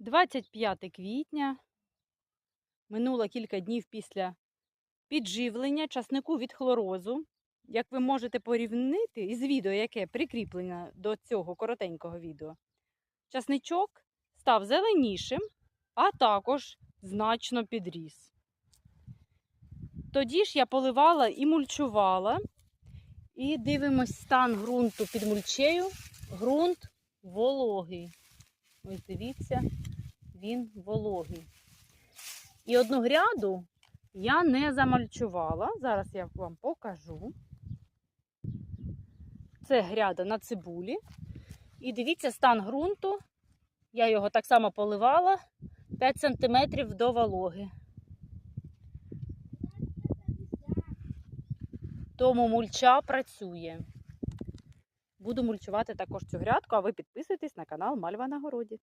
25 квітня. Минуло кілька днів після підживлення часнику від хлорозу. Як ви можете порівнити із відео, яке прикріплене до цього коротенького відео, часничок став зеленішим, а також значно підріс. Тоді ж я поливала і мульчувала. І дивимось стан ґрунту під мульчею. Ґрунт вологий. Ось дивіться, він вологий. І одну гряду я не замальчувала. Зараз я вам покажу. Це гряда на цибулі. І дивіться стан ґрунту. Я його так само поливала 5 см до вологи. Тому мульча працює. Буду мульчувати також цю грядку, а ви підписуйтесь на канал Мальва на городі.